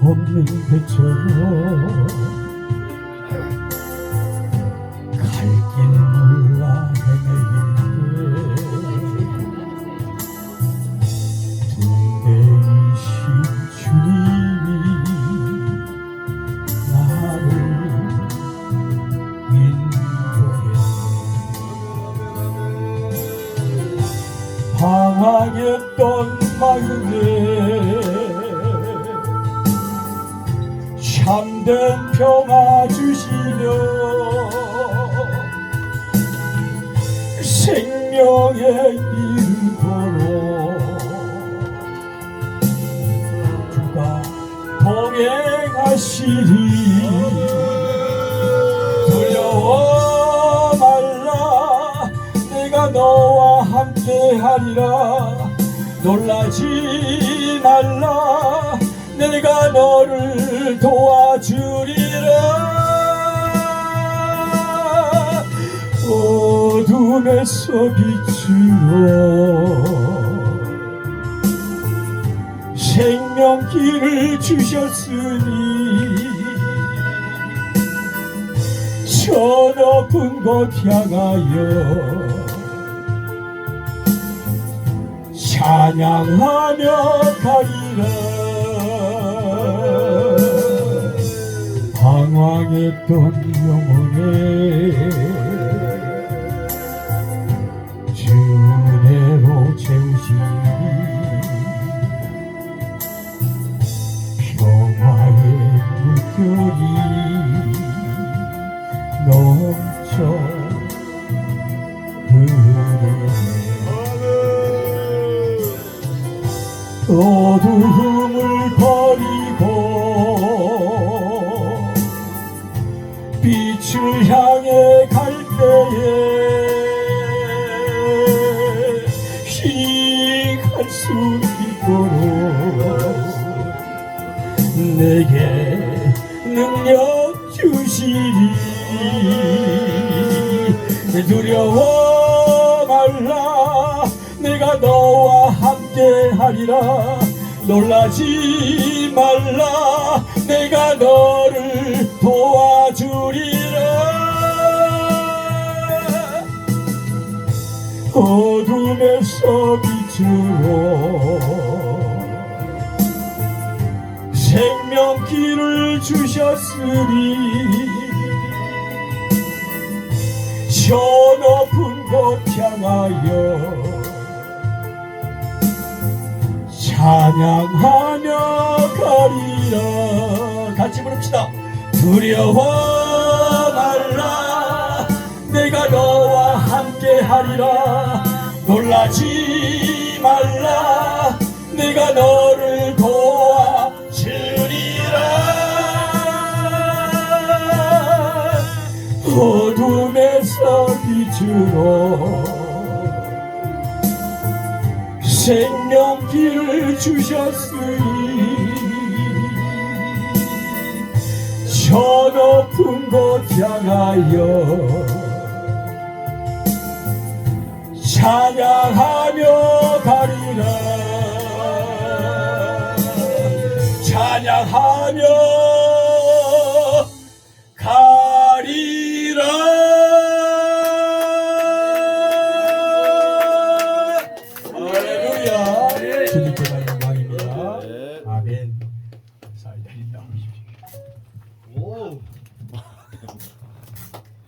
없는 배처럼 갈 길 몰라 헤매길 둔대이신 주님이 나를 인도해. 방황했던 마음에 참된 평화 주시며 생명의 이르도록 주가 동행하시리. 두려워 말라. 내가 너와 함께하리라. 놀라지 말라 내가 너를 도와주리라. 어둠에서 빛으로 생명길을 주셨으니 저 높은 곳 향하여 찬양하며 가리라 방황했던 영혼에 주 은혜로 채우시니 평화의 물결이 넘쳐 흐르네. 어두 빛을 향해 갈 때에 힘이 수 있도록 내게 능력 주시리. 두려워 말라. 내가 너와 함께 하리라. 놀라지 말라. 내가 너를 도와 빛으로 생명길을 주셨으니 저 높은 곳 향하여 찬양하며 가리라. 같이 부릅시다. 두려워 말라. 내가 너와 함께 하리라. 놀라지 어둠에서 빛으로 생명길을 주셨으니 저 높은 곳 향하여 찬양하며 가리라. 찬양하며 Yeah.